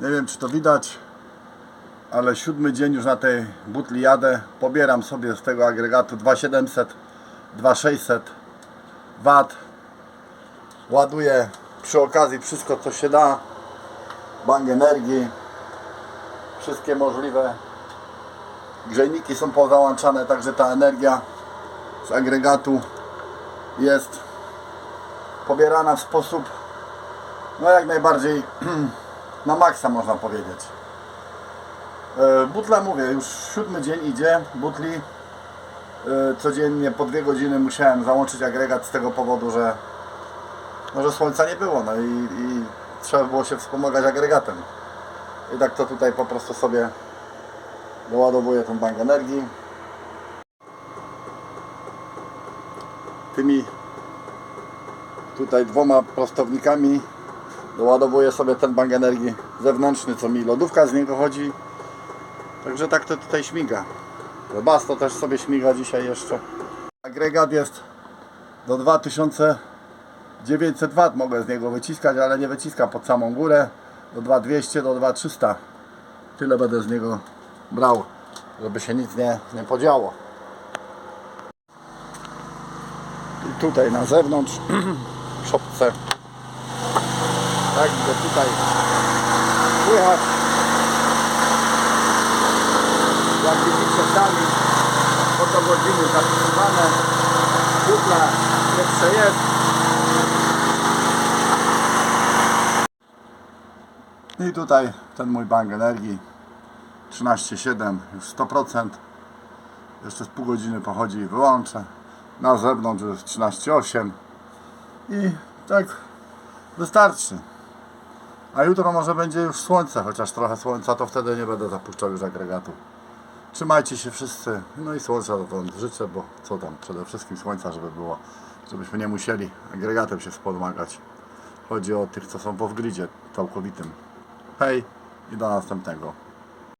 Nie wiem czy to widać, ale siódmy dzień już na tej butli jadę. Pobieram sobie z tego agregatu 2700, 2600 W. Ładuję przy okazji wszystko co się da. Bank energii. Wszystkie możliwe grzejniki są pozałączane, także ta energia z agregatu jest pobierana w sposób no jak najbardziej na maksa można powiedzieć. E, Butla mówię, już siódmy dzień idzie, butli e, codziennie po dwie godziny musiałem załączyć agregat z tego powodu, że, no, że słońca nie było no i, i trzeba było się wspomagać agregatem. I tak to tutaj po prostu sobie doładowuję ten bank energii. Tymi tutaj dwoma prostownikami doładowuję sobie ten bank energii zewnętrzny, co mi lodówka z niego chodzi. Także tak to tutaj śmiga. Bas to też sobie śmiga dzisiaj jeszcze. Agregat jest do 2900 W mogę z niego wyciskać, ale nie wyciskam pod samą górę. Do 2200, do 2300. Tyle będę z niego brał, żeby się nic nie, nie podziało. I tutaj na zewnątrz w szopce tak, go tutaj słychać. Jak widzicie sami, oto godziny zapisywane. Butla jeszcze jest. I tutaj ten mój bank energii 13,7 już 100%. Jeszcze z pół godziny pochodzi i wyłączę. Na zewnątrz jest 13,8 i tak wystarczy. A jutro może będzie już słońce, chociaż trochę słońca, to wtedy nie będę zapuszczał już agregatu. Trzymajcie się wszyscy, no i słońca wam życzę, bo co tam, przede wszystkim słońca, żeby było, żebyśmy nie musieli agregatem się wspomagać. Chodzi o tych, co są po wgridzie całkowitym. Hej i do następnego.